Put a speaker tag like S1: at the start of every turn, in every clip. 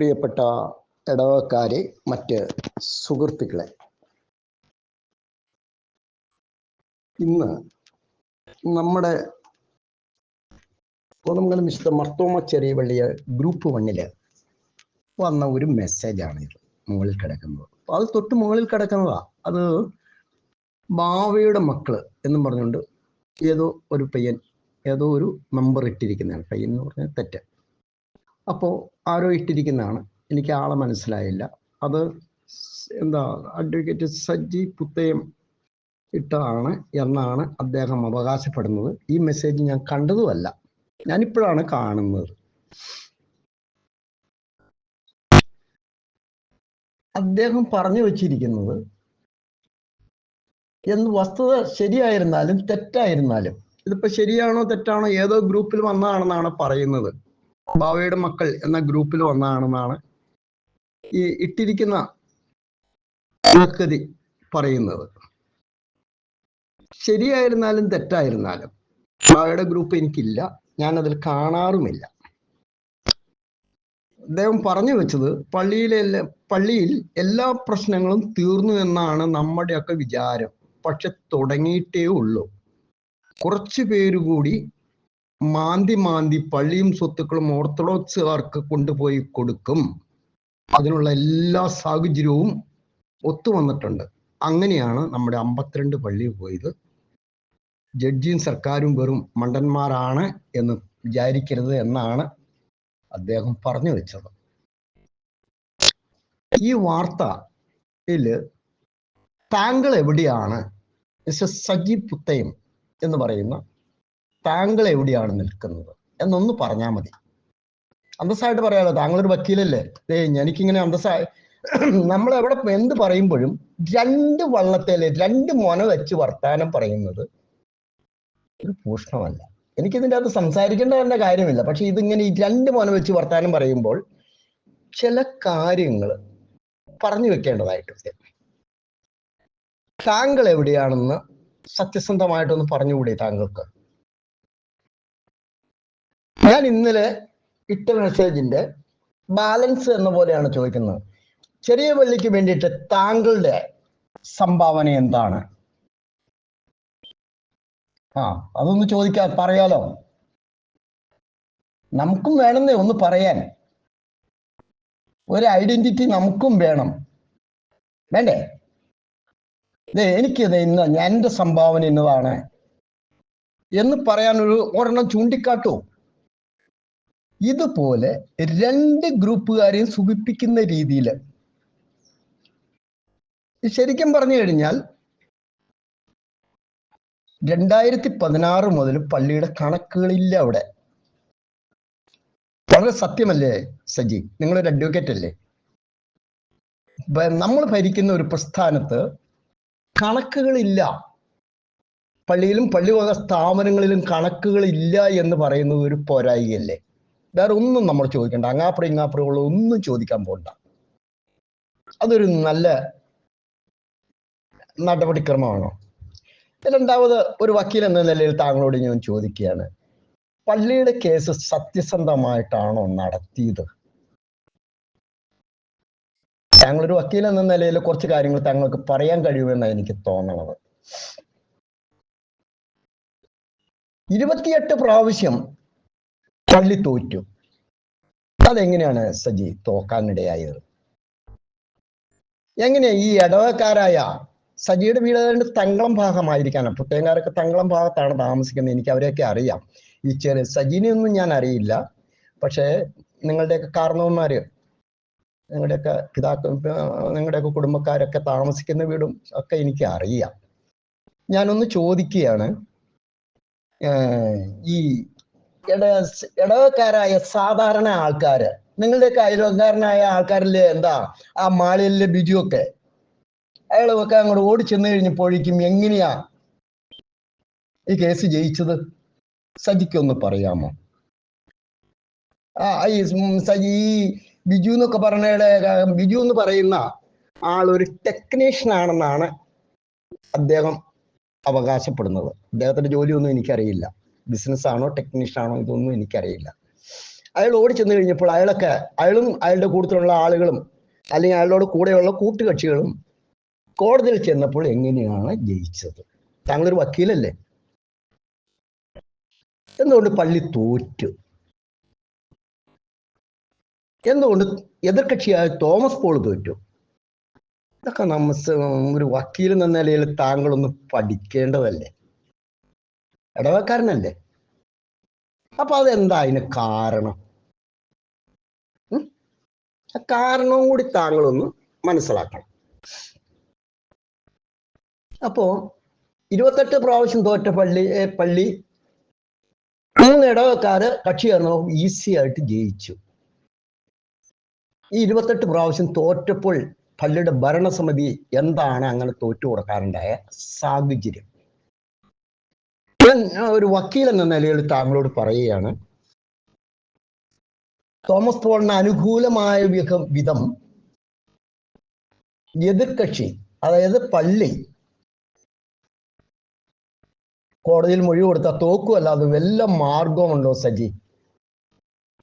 S1: പ്രിയപ്പെട്ട ഇടവക്കാരെ മറ്റ് സുഹൃത്തുക്കളെ. ഇന്ന് നമ്മുടെ കോതമംഗലം വിശുദ്ധ മർത്തോമ ചെറിയ പള്ളിയ ഗ്രൂപ്പ് വണ്ണിൽ വന്ന ഒരു മെസ്സേജാണ് ഇത് മുകളിൽ കിടക്കുന്നത്. അത് തൊട്ട് മുകളിൽ കിടക്കുന്നതാ. അത് ഭാവയുടെ മക്കൾ എന്നും പറഞ്ഞുകൊണ്ട് ഏതോ ഒരു പയ്യൻ ഏതോ ഒരു നമ്പർ ഇട്ടിരിക്കുന്നതാണ്. പയ്യൻ എന്ന് പറഞ്ഞാൽ തെറ്റ്. അപ്പോൾ ആരോ ഇട്ടിരിക്കുന്നതാണ്. എനിക്ക് ആളെ മനസ്സിലായില്ല. അത് എന്താ അഡ്വക്കേറ്റ് സജ്ജി പുത്തയം ഇട്ടതാണ് എന്നാണ് അദ്ദേഹം അവകാശപ്പെടുന്നത്. ഈ മെസ്സേജ് ഞാൻ കണ്ടതുമല്ല. ഞാനിപ്പോഴാണ് കാണുന്നത്. അദ്ദേഹം പറഞ്ഞു വച്ചിരിക്കുന്നത് എന്ന് വസ്തുത ശരിയായിരുന്നാലും തെറ്റായിരുന്നാലും ഇതിപ്പോ ശരിയാണോ തെറ്റാണോ ഏതോ ഗ്രൂപ്പിൽ വന്നതാണെന്നാണ് പറയുന്നത്. ബാവയുടെ മക്കൾ എന്ന ഗ്രൂപ്പിൽ വന്നതാണെന്നാണ് ഈ ഇട്ടിരിക്കുന്ന വ്യക്തി പറയുന്നത്. ശരിയായിരുന്നാലും തെറ്റായിരുന്നാലും ബാവയുടെ ഗ്രൂപ്പ് എനിക്കില്ല ഞാനതിൽ കാണാറുമില്ല. അദ്ദേഹം പറഞ്ഞു വെച്ചത് പള്ളിയിലെ പള്ളിയിൽ എല്ലാ പ്രശ്നങ്ങളും തീർന്നു എന്നാണ് നമ്മുടെയൊക്കെ വിചാരം. പക്ഷെ തുടങ്ങിയിട്ടേ ഉള്ളൂ. കുറച്ചു പേര് കൂടി മാന്തി മാന്തി പള്ളിയും സ്വത്തുക്കളും ഓർത്തഡോക്സുകാർക്ക് കൊണ്ടുപോയി കൊടുക്കും. അതിനുള്ള എല്ലാ സാഹചര്യവും ഒത്തുവന്നിട്ടുണ്ട് അങ്ങനെയാണ് നമ്മുടെ അമ്പത്തിരണ്ട് പള്ളി പോയത്. ജഡ്ജിയും സർക്കാരും വെറും മണ്ടന്മാരാണ് എന്ന് വിചാരിക്കരുത് എന്നാണ് അദ്ദേഹം പറഞ്ഞു വെച്ചത്. ഈ വാർത്തയിൽ താങ്കൾ എവിടെയാണ് മിസ്റ്റർ സജി പുത്തയം എന്ന് പറയുന്ന താങ്കൾ എവിടെയാണ് നിൽക്കുന്നത്? എന്നൊന്ന് പറഞ്ഞാൽ മതി. അന്തസ്സായിട്ട് പറയാലോ താങ്കൾ ഒരു വക്കീലല്ലേ? ഏ എനിക്കിങ്ങനെ അന്തസ്സായി. നമ്മൾ എവിടെ എന്ത് പറയുമ്പോഴും രണ്ട് വള്ളത്തേൽ രണ്ട് മൊന വെച്ച് വർത്താനം പറയുന്നത് ഒരു ഭൂഷണമല്ല എനിക്കിതിന്റെ അകത്ത് സംസാരിക്കേണ്ട തന്നെ കാര്യമില്ല. പക്ഷെ ഇതിങ്ങനെ ഈ രണ്ട് മൊന വെച്ച് വർത്താനം പറയുമ്പോൾ ചില കാര്യങ്ങൾ പറഞ്ഞു വെക്കേണ്ടതായിട്ടുണ്ട്. താങ്കൾ എവിടെയാണെന്ന് സത്യസന്ധമായിട്ടൊന്ന് പറഞ്ഞുകൂടി താങ്കൾക്ക്? ഞാൻ ഇന്നലെ ഇട്ട മെസ്സേജിന്റെ ബാലൻസ് എന്ന പോലെയാണ് ചോദിക്കുന്നത്. ചെറിയ പള്ളിക്ക് വേണ്ടിയിട്ട് താങ്കളുടെ സംഭാവന എന്താണ്? ആ അതൊന്ന് ചോദിക്കാ പറയാലോ? നമുക്കും വേണമെന്നേ ഒന്ന് പറയാൻ. ഒരു ഐഡന്റിറ്റി നമുക്കും വേണം. വേണ്ടേ? ഇതേ എനിക്ക് ഇന്ന് എന്റെ സംഭാവന ഇന്നതാണ്. എന്ന് പറയാൻ ഒരു ഒരെണ്ണം ചൂണ്ടിക്കാട്ടൂ. ഇതുപോലെ രണ്ട് ഗ്രൂപ്പുകാരെയും സുഖിപ്പിക്കുന്ന രീതിയിൽ ശരിക്കും പറഞ്ഞു കഴിഞ്ഞാൽ രണ്ടായിരത്തി പതിനാറ് മുതൽ പള്ളിയുടെ കണക്കുകളില്ല അവിടെ. വളരെ സത്യമല്ലേ സജി? നിങ്ങളൊരു അഡ്വക്കേറ്റ് അല്ലേ? നമ്മൾ ഭരിക്കുന്ന ഒരു പ്രസ്ഥാനത്ത് കണക്കുകളില്ല. പള്ളിയിലും പള്ളിവക സ്ഥാപനങ്ങളിലും കണക്കുകളില്ല എന്ന് പറയുന്നത് ഒരു പോരായികയല്ലേ? വേറെ ഒന്നും നമ്മൾ ചോദിക്കണ്ട. അങ്ങാപ്പുറം ഇങ്ങാപ്പുറമുള്ള ഒന്നും ചോദിക്കാൻ പോണ്ട. അതൊരു നല്ല നടപടിക്രമമാണോ? രണ്ടാമത് ഒരു വക്കീൽ എന്ന നിലയിൽ താങ്കളോട് ഞാൻ ചോദിക്കുകയാണ്. പള്ളിയുടെ കേസ് സത്യസന്ധമായിട്ടാണോ നടത്തിയത്? താങ്കളൊരു വക്കീൽ എന്ന നിലയിൽ കുറച്ച് കാര്യങ്ങൾ താങ്കൾക്ക് പറയാൻ കഴിയുമെന്നാണ് എനിക്ക് തോന്നണത്. ഇരുപത്തിയെട്ട് പ്രാവശ്യം പള്ളി തോറ്റു. അതെങ്ങനെയാണ് സജി തോക്കാനിടയായത്? എങ്ങനെ ഈ ഇടവക്കാരായ സജിയുടെ വീട് ഏതാണ്ട് തങ്കളം ഭാഗമായിരിക്കാനാണ്? പുത്തേങ്കാരൊക്കെ തങ്കളം ഭാഗത്താണ് താമസിക്കുന്നത്. എനിക്ക് അവരെയൊക്കെ അറിയാം. ഈ ചെറിയ സജിനെയൊന്നും ഞാൻ അറിയില്ല. പക്ഷേ നിങ്ങളുടെയൊക്കെ കാരണവന്മാര് നിങ്ങളുടെയൊക്കെ പിതാക്കൾ നിങ്ങളുടെയൊക്കെ കുടുംബക്കാരൊക്കെ താമസിക്കുന്ന വീടും ഒക്കെ എനിക്ക് അറിയാം. ഞാനൊന്ന് ചോദിക്കുകയാണ് ഈ ഇടവക്കാരായ സാധാരണ ആൾക്കാര്. നിങ്ങളുടെയൊക്കെ അയൽവക്കാരനായ ആൾക്കാരിൽ എന്താ? ആ മാളിലെ ബിജുവൊക്കെ. അയാളൊക്കെ അങ്ങോട്ട് ഓടി ചെന്ന് കഴിഞ്ഞപ്പോഴേക്കും എങ്ങനെയാ ഈ കേസ് ജയിച്ചത്? സജിക്കൊന്ന് പറയാമോ? ആ ഈ സജി ഈ ബിജു എന്നൊക്കെ പറഞ്ഞ ബിജു എന്ന് പറയുന്ന ആൾ ഒരു ടെക്നീഷ്യൻ ആണെന്നാണ് അദ്ദേഹം അവകാശപ്പെടുന്നത്. അദ്ദേഹത്തിന്റെ ജോലിയൊന്നും എനിക്കറിയില്ല. ബിസിനസ് ആണോ ടെക്നീഷ്യൻ ആണോ ഇതൊന്നും എനിക്കറിയില്ല. അയാൾ ചെന്ന് കഴിഞ്ഞപ്പോൾ അയാളൊക്കെ അയാളും അയാളുടെ കൂട്ടത്തിലുള്ള ആളുകളും അല്ലെങ്കിൽ അയാളോട് കൂടെയുള്ള കൂട്ടുകക്ഷികളും കോടതിയിൽ ചെന്നപ്പോൾ എങ്ങനെയാണ് ജയിച്ചത്? താങ്കളൊരു വക്കീലല്ലേ? എന്തുകൊണ്ട് പള്ളി തോറ്റു? എന്തുകൊണ്ട് എതിർകക്ഷിയായ തോമസ് പോൾ തോറ്റു? ഇതൊക്കെ നമ്മ ഒരു വക്കീൽ എന്ന നിലയിൽ താങ്കളൊന്ന് പഠിക്കേണ്ടതല്ലേ? ഇടവക്കാരനല്ലേ അപ്പൊ അതെന്താ അതിന് കാരണം? ആ കാരണവും കൂടി താങ്കളൊന്ന് മനസ്സിലാക്കണം. അപ്പോ ഇരുപത്തെട്ട് പ്രാവശ്യം തോറ്റ പള്ളി പള്ളി മൂന്ന് ഇടവക്കാര് കക്ഷി ചേർന്നപ്പോൾ ഈസി ആയിട്ട് ജയിച്ചു. ഈ ഇരുപത്തെട്ട് പ്രാവശ്യം തോറ്റപ്പോൾ പള്ളിയുടെ ഭരണസമിതി എന്താണ് അങ്ങനെ തോറ്റു കൊടുക്കാറുണ്ടായ സാഹചര്യം? ഞാൻ ഒരു വക്കീൽ എന്ന നിലയിൽ താങ്കളോട് പറയുകയാണ് തോമസ് പോളിന് അനുകൂലമായ വിധം എതിർകക്ഷി അതായത് പള്ളി കോടതിയിൽ മൊഴി കൊടുത്ത തോക്കും അല്ലാതെ വല്ല മാർഗമുണ്ടോ സജി?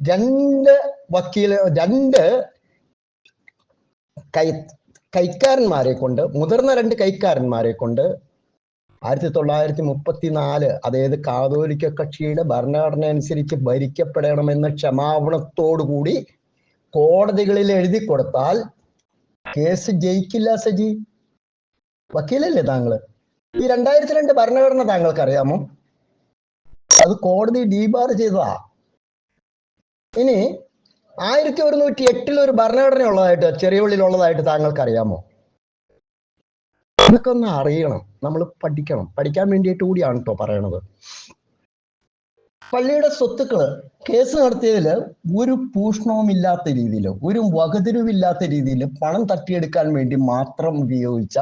S1: രണ്ട് വക്കീൽ രണ്ട് കൈ കൈക്കാരന്മാരെ കൊണ്ട് മുതിർന്ന രണ്ട് കൈക്കാരന്മാരെ കൊണ്ട് ആയിരത്തി തൊള്ളായിരത്തി മുപ്പത്തിനാല് അതായത് കാതോലിക്ക കക്ഷിയുടെ ഭരണഘടന അനുസരിച്ച് ഭരിക്കപ്പെടണമെന്ന ക്ഷമാപണത്തോടു കൂടി കോടതികളിൽ എഴുതി കൊടുത്താൽ കേസ് ജയിക്കില്ല സജി. വക്കീലല്ലേ താങ്കൾ ഈ രണ്ടായിരത്തി രണ്ട് ഭരണഘടന താങ്കൾക്ക് അറിയാമോ അത് കോടതി ഡീബാർ ചെയ്തതാ. ഇനി ആയിരത്തി ഒരുന്നൂറ്റി എട്ടിൽ ഒരു ഭരണഘടന ഉള്ളതായിട്ട് ചെറിയ ഉള്ളതായിട്ട് താങ്കൾക്ക് അറിയാമോ ഇതൊക്കെ ഒന്ന് അറിയണം. നമ്മൾ പഠിക്കണം. പഠിക്കാൻ വേണ്ടിയിട്ട് കൂടിയാണ് കേട്ടോ പറയണത്. പള്ളിയുടെ സ്വത്തുക്കൾ കേസ് നടത്തിയതിൽ ഒരു പൂഷണവും ഇല്ലാത്ത രീതിയിൽ ഒരു വകതിരിവില്ലാത്ത രീതിയിൽ പണം തട്ടിയെടുക്കാൻ വേണ്ടി മാത്രം ഉപയോഗിച്ച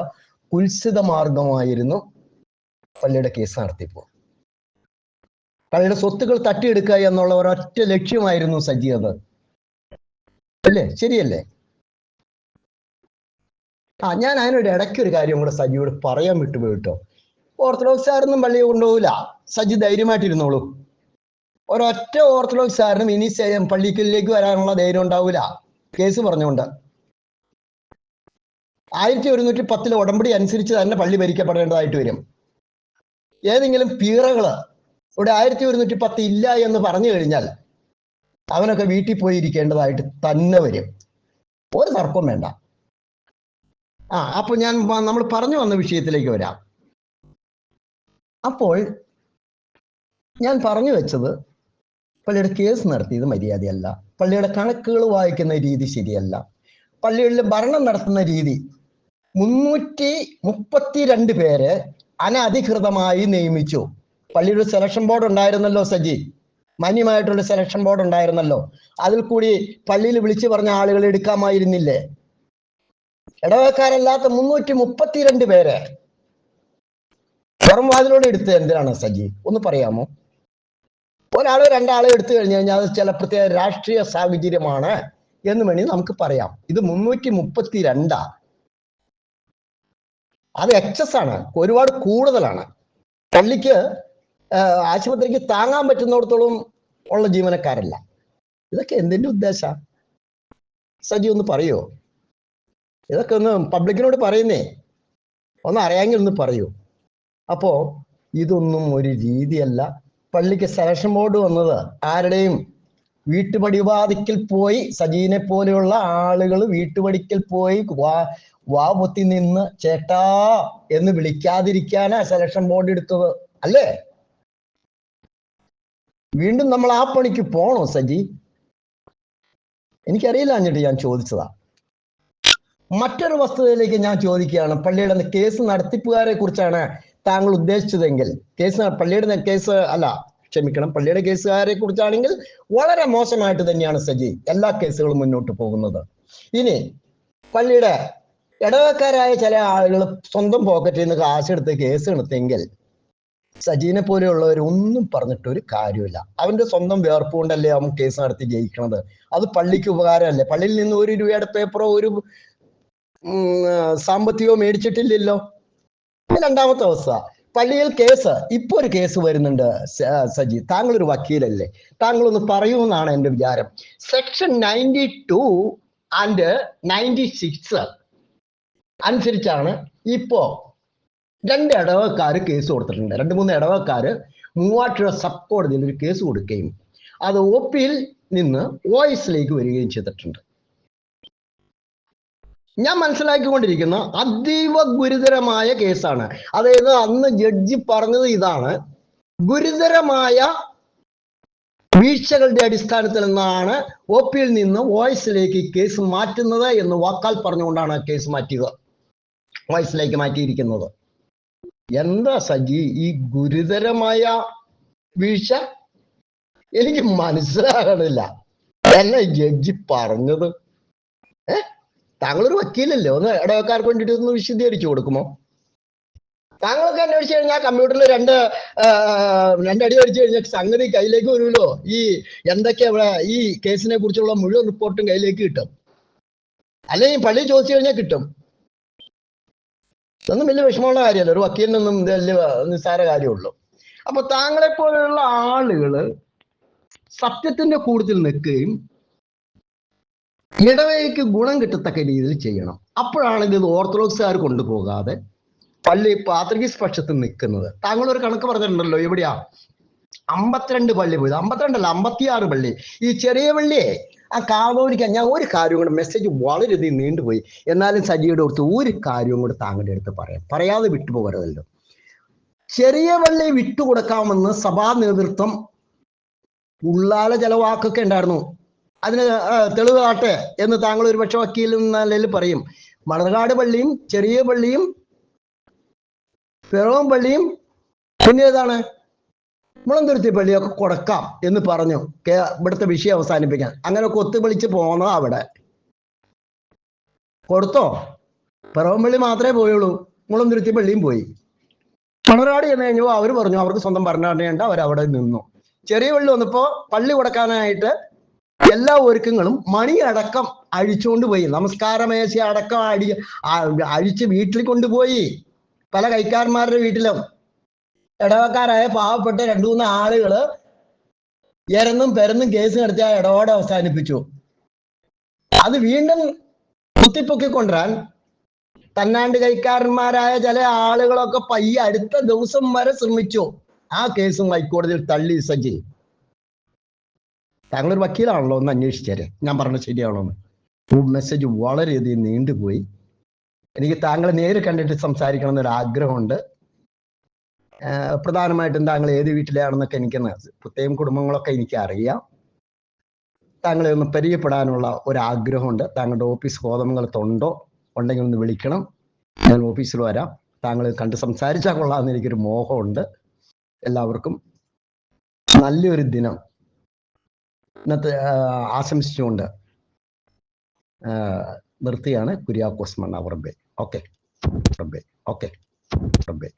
S1: കുൽസിത മാർഗമായിരുന്നു പള്ളിയുടെ കേസ് നടത്തിയപ്പോൾ. പള്ളിയുടെ സ്വത്തുക്കൾ തട്ടിയെടുക്കുക എന്നുള്ള ഒരൊറ്റ ലക്ഷ്യമായിരുന്നു സജീവത് അല്ലേ? ശരിയല്ലേ? ആ ഞാൻ അതിനൊരു ഇടയ്ക്ക് ഒരു കാര്യം കൂടെ സജിയോട് പറയാൻ വിട്ടുപോയി കേട്ടോ. ഓർത്തഡോക്സുകാരൊന്നും പള്ളിയെ കൊണ്ടുപോകില്ല സജി ധൈര്യമായിട്ടിരുന്നോളൂ. ഒരൊറ്റ ഓർത്തഡോക്സുകാരനും ഇനി സെ- പള്ളിക്കലിലേക്ക് വരാനുള്ള ധൈര്യം ഉണ്ടാവില്ല കേസ് പറഞ്ഞുകൊണ്ട്. ആയിരത്തി ഒരുന്നൂറ്റി പത്തിലെ ഉടമ്പടി അനുസരിച്ച് തന്നെ പള്ളി ഭരിക്കപ്പെടേണ്ടതായിട്ട് വരും. ഏതെങ്കിലും പീറകൾ ഇവിടെ ആയിരത്തി ഒരുന്നൂറ്റി പത്ത് ഇല്ല എന്ന് പറഞ്ഞു കഴിഞ്ഞാൽ അവനൊക്കെ വീട്ടിൽ പോയി ഇരിക്കേണ്ടതായിട്ട് തന്നെ വരും. ഒരു തർക്കം വേണ്ട. ആ അപ്പൊ ഞാൻ നമ്മൾ പറഞ്ഞു വന്ന വിഷയത്തിലേക്ക് വരാം. അപ്പോൾ ഞാൻ പറഞ്ഞു വെച്ചത് പള്ളിയുടെ കേസ് നടത്തിയത് മര്യാദയല്ല. പള്ളിയുടെ കണക്കുകൾ വായിക്കുന്ന രീതി ശരിയല്ല. പള്ളികളിൽ ഭരണം നടത്തുന്ന രീതി മുന്നൂറ്റി മുപ്പത്തിരണ്ട് പേരെ അനധികൃതമായി നിയമിച്ചു. പള്ളിയുടെ സെലക്ഷൻ ബോർഡ് ഉണ്ടായിരുന്നല്ലോ സജി. മാന്യമായിട്ടുള്ള സെലക്ഷൻ ബോർഡ് ഉണ്ടായിരുന്നല്ലോ. അതിൽ കൂടി പള്ളിയിൽ വിളിച്ചു പറഞ്ഞ ആളുകൾ എടുക്കാമായിരുന്നില്ലേ? ഇടവക്കാരല്ലാത്ത മുന്നൂറ്റി മുപ്പത്തിരണ്ട് പേരെ പുറം വാതിലൂടെ എടുത്ത് എന്തിനാണ് സജി? ഒന്ന് പറയാമോ? ഒരാളോ രണ്ടാളോ എടുത്തു കഴിഞ്ഞു കഴിഞ്ഞാൽ അത് ചില പ്രത്യേക രാഷ്ട്രീയ സാഹചര്യമാണ് എന്ന് വേണി നമുക്ക് പറയാം. ഇത് മുന്നൂറ്റി മുപ്പത്തി രണ്ടാ അത് എക്സസ് ആണ്. ഒരുപാട് കൂടുതലാണ്. പള്ളിക്ക് ആശുപത്രിക്ക് താങ്ങാൻ പറ്റുന്നിടത്തോളം ഉള്ള ജീവനക്കാരല്ല. ഇതൊക്കെ എന്തിന്റെ ഉദ്ദേശ? സജി ഒന്ന് പറയോ? ഇതൊക്കെ ഒന്ന് പബ്ലിക്കിനോട് പറയുന്നേ. ഒന്ന് അറിയാമെങ്കിൽ ഒന്ന് പറയൂ. അപ്പോ ഇതൊന്നും ഒരു രീതിയല്ല. പള്ളിക്ക് സെലക്ഷൻ ബോർഡ് വന്നത് ആരുടെയും വീട്ടുപടിവാദിക്കൽ പോയി സജീനെ പോലെയുള്ള ആളുകൾ വീട്ടുപടിക്കൽ പോയി വാ വാ പൊത്തി നിന്ന് ചേട്ടാ എന്ന് വിളിക്കാതിരിക്കാനാ സെലക്ഷൻ ബോർഡ് എടുത്തത്. അല്ലേ? വീണ്ടും നമ്മൾ ആ പണിക്ക് പോണോ സജി? എനിക്കറിയില്ല എന്നിട്ട് ഞാൻ ചോദിച്ചതാ. മറ്റൊരു വസ്തുതയിലേക്ക് ഞാൻ ചോദിക്കുകയാണ്. പള്ളിയുടെ കേസ് നടത്തിപ്പുകാരെ കുറിച്ചാണ് താങ്കൾ ഉദ്ദേശിച്ചതെങ്കിൽ. കേസ് പള്ളിയുടെ കേസ് അല്ല ക്ഷമിക്കണം. പള്ളിയുടെ കേസുകാരെ കുറിച്ചാണെങ്കിൽ വളരെ മോശമായിട്ട് തന്നെയാണ് സജി എല്ലാ കേസുകളും മുന്നോട്ട് പോകുന്നത്. ഇനി പള്ളിയുടെ ഇടവക്കാരായ ചില ആളുകൾ സ്വന്തം പോക്കറ്റിൽ നിന്ന് കാശെടുത്ത് കേസ് എടുത്തെങ്കിൽ സജീനെ പോലെയുള്ളവർ ഒന്നും പറഞ്ഞിട്ട് ഒരു കാര്യമില്ല അവന്റെ സ്വന്തം വേർപ്പ് കൊണ്ടല്ലേ അവൻ കേസ് നടത്തി ജയിക്കണത്? അത് പള്ളിക്ക് ഉപകാരമല്ലേ? പള്ളിയിൽ നിന്ന് ഒരു രൂപയുടെ പേപ്പറോ ഒരു സാമ്പത്തികമോ മേടിച്ചിട്ടില്ലല്ലോ. രണ്ടാമത്തെ അവസ്ഥ. പള്ളിയിൽ കേസ്. ഇപ്പൊ ഒരു കേസ് വരുന്നുണ്ട് സജി. താങ്കൾ ഒരു വക്കീലല്ലേ. താങ്കൾ ഒന്ന് പറയൂന്നാണ് എന്റെ വിചാരം. Section ninety two and ninety six അനുസരിച്ചാണ് ഇപ്പോ രണ്ട് ഇടവക്കാർ കേസ് കൊടുത്തിട്ടുണ്ട്. രണ്ട് മൂന്ന് ഇടവക്കാർ മൂവാറ്റുപുഴ സബ് കോടതിയിൽ ഒരു കേസ് കൊടുക്കുകയും അത് ഒ പിയിൽ നിന്ന് വോയിസിലേക്ക് വരികയും ചെയ്തിട്ടുണ്ട്. ഞാൻ മനസ്സിലാക്കിക്കൊണ്ടിരിക്കുന്ന അതീവ ഗുരുതരമായ കേസാണ്. അതായത് അന്ന് ജഡ്ജി പറഞ്ഞത് ഇതാണ്. ഗുരുതരമായ വീഴ്ചകളുടെ അടിസ്ഥാനത്തിൽ നിന്നാണ് ഒ പിയിൽ നിന്ന് വോയിസിലേക്ക് കേസ് മാറ്റുന്നത് എന്ന് വാക്കാൽ പറഞ്ഞുകൊണ്ടാണ് കേസ് മാറ്റിയത്. വോയിസിലേക്ക് മാറ്റിയിരിക്കുന്നത്. എന്താ സജി ഈ ഗുരുതരമായ വീഴ്ച? എനിക്ക് മനസ്സിലാകണില്ല. എന്നെ ജഡ്ജി പറഞ്ഞത് ഏ? താങ്കളൊരു വക്കീലല്ലേ? ഒന്ന് ഇടവക്കാർക്ക് വേണ്ടിയിട്ട് ഒന്ന് വിശദീകരിച്ചു കൊടുക്കുമോ? താങ്കളൊക്കെ അന്വേഷിച്ചു കഴിഞ്ഞാൽ കമ്പ്യൂട്ടറിൽ രണ്ട് രണ്ട് രണ്ടടി അടിച്ചു കഴിഞ്ഞാൽ സംഗതി കയ്യിലേക്ക് വരുമല്ലോ? ഈ എന്തൊക്കെയാ ഇവിടെ ഈ കേസിനെ കുറിച്ചുള്ള മുഴുവൻ റിപ്പോർട്ടും കയ്യിലേക്ക് കിട്ടും. അല്ലെങ്കിൽ പള്ളി ചോദിച്ചു കഴിഞ്ഞാൽ കിട്ടും. ഇതൊന്നും വലിയ വിഷമമുള്ള കാര്യമല്ല. ഒരു വക്കീലിനൊന്നും വലിയ നിസ്സാര കാര്യമുള്ളൂ. അപ്പൊ താങ്കളെ പോലെയുള്ള ആളുകൾ സത്യത്തിന്റെ കൂടുതൽ നിൽക്കുകയും ഇടവയ്ക്ക് ഗുണം കിട്ടത്തക്ക രീതിയിൽ ചെയ്യണം. അപ്പോഴാണ് ഇത് ഓർത്തഡോക്സുകാർ കൊണ്ടുപോകാതെ പള്ളി പാത്രികീസ് പക്ഷത്ത് നിൽക്കുന്നത്. താങ്കൾ ഒരു കണക്ക് പറഞ്ഞിട്ടുണ്ടല്ലോ എവിടെയാ? അമ്പത്തിരണ്ട് പള്ളി പോയത്. അമ്പത്തിരണ്ടല്ല അമ്പത്തിയാറ് പള്ളി. ഈ ചെറിയ പള്ളിയെ ആ കാവോലിക്കാൻ ഞാൻ ഒരു കാര്യം കൂടെ മെസ്സേജ് വളരെയധികം നീണ്ടുപോയി. എന്നാലും സജിയുടെ അടുത്ത് ഒരു കാര്യവും കൂടെ താങ്കളുടെ അടുത്ത് പറയാം. പറയാതെ വിട്ടുപോകരുതല്ലോ. ചെറിയ പള്ളി വിട്ടുകൊടുക്കാമെന്ന് സഭാ നേതൃത്വം ഉള്ളാല ചില വാക്കൊക്കെ ഉണ്ടായിരുന്നു. അതിന് തെളിവ് എന്ന് താങ്കൾ ഒരു പക്ഷെ വക്കീൽ നിലയിൽ പറയും. മണർകാട് പള്ളിയും ചെറിയ പള്ളിയും പിറവം പള്ളിയും പിന്നെ ഏതാണ്? മുളന്തുരുത്തി പള്ളിയൊക്കെ കൊടുക്കാം എന്ന് പറഞ്ഞു ഇവിടുത്തെ വിഷയം അവസാനിപ്പിക്കാൻ. അങ്ങനെ കൊത്തു വിളിച്ച് പോണോ അവിടെ? കൊടുത്തോ? പിറവം പള്ളി മാത്രമേ പോയുള്ളൂ. മുളന്തുരുത്തി പള്ളിയും പോയി. മണർകാട് ചെന്ന് കഴിഞ്ഞപ്പോൾ അവർ പറഞ്ഞു അവർക്ക് സ്വന്തം ഭരണഘടനയുണ്ട് അവിടെ നിന്നു. ചെറിയ പള്ളി വന്നപ്പോ പള്ളി കൊടുക്കാനായിട്ട് എല്ലാ ഒരുക്കങ്ങളും മണി അടക്കം അഴിച്ചുകൊണ്ട് പോയി. നമസ്കാരമേശ അടക്കം അടി അഴിച്ച് വീട്ടിൽ കൊണ്ടുപോയി. പല കൈക്കാരന്മാരുടെ വീട്ടിലും. ഇടവക്കാരായ പാവപ്പെട്ട രണ്ടു മൂന്ന് ആളുകൾ എരന്നും പെരന്നും കേസ് നടത്തി ആ ഇടപാട് അവസാനിപ്പിച്ചു. അത് വീണ്ടും കുത്തിപ്പൊക്കി കൊണ്ടുവരാൻ തന്നാണ്ട് കൈക്കാരന്മാരായ ചില ആളുകളൊക്കെ പയ്യെ അടുത്ത ദിവസം വരെ ശ്രമിച്ചു. ആ കേസും ഹൈക്കോടതിയിൽ തള്ളി സജി താങ്കളൊരു വക്കീലാണല്ലോ ഒന്ന് അന്വേഷിച്ചേരെ. ഞാൻ പറഞ്ഞത് ശരിയാണോ എന്ന് മെസ്സേജ് വളരെയധികം നീണ്ടുപോയി. എനിക്ക് താങ്കളെ നേരിൽ കണ്ടിട്ട് സംസാരിക്കണം എന്നൊരു ആഗ്രഹമുണ്ട് പ്രധാനമായിട്ടും താങ്കൾ ഏത് വീട്ടിലാണെന്നൊക്കെ എനിക്ക് പ്രത്യേകം കുടുംബങ്ങളൊക്കെ എനിക്ക് അറിയാം താങ്കളെ ഒന്ന് പരിചയപ്പെടാനുള്ള ഒരു ആഗ്രഹമുണ്ട് താങ്കളുടെ ഓഫീസ് കോതമംഗലത്തുണ്ടോ ഉണ്ടെങ്കിൽ ഒന്ന് വിളിക്കണം. ഞാൻ ഓഫീസിൽ വരാം. താങ്കൾ കണ്ട് സംസാരിച്ചാൽ കൊള്ളാമെന്ന് എനിക്കൊരു മോഹമുണ്ട്. എല്ലാവർക്കും നല്ലൊരു ദിനം. ആശംസിച്ചുകൊണ്ട് ആഹ് നിർത്തിയാണ് കുര്യാക്കോസ് മണ്ണ റബ്ബെ ഓക്കെ. ഓക്കെ. റബ്ബെ